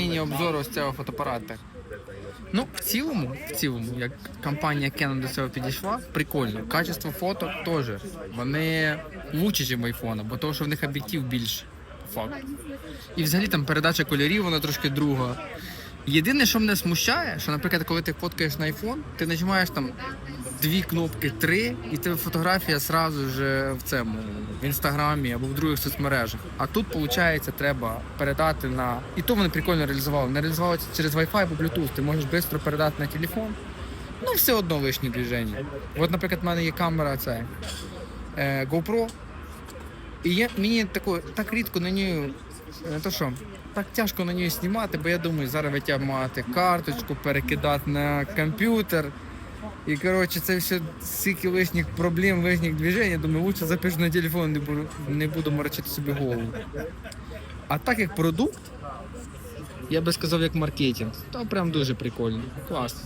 Міні-обзор ось цього фотоапарата. Ну, в цілому, в цілому, як компанія Canon до цього підійшла, прикольно. Качество фото теж. Вони лучше, ніж айфона, бо того, що в них об'єктив більше. по Факту. І взагалі там передача кольорів, вона трошки друга. Єдине, що мене смущає, що, наприклад, коли ти фоткаєш на iPhone, ти нажимаєш там дві кнопки, три, і тебе фотографія сразу ж в цьому в інстаграмі або в других соцмережах. А тут, виходить, треба передати на. І то вони прикольно реалізували. Не реалізували це через Wi-Fi або Bluetooth. Ти можеш швидко передати на телефон. Ну, все одно лишні движення. От, наприклад, в мене є камера це е, GoPro. І я, мені тако, так рідко на ній, не то що, так тяжко на ній знімати, бо я думаю, зараз витягувати карточку, перекидати на комп'ютер. І коротше, це все стільки лишніх проблем, лишніх движень. Я думаю, лучше запишу на телефон, не буду, не буду морочити собі голову. А так як продукт, я би сказав, як маркетинг, то прям дуже прикольно. Клас.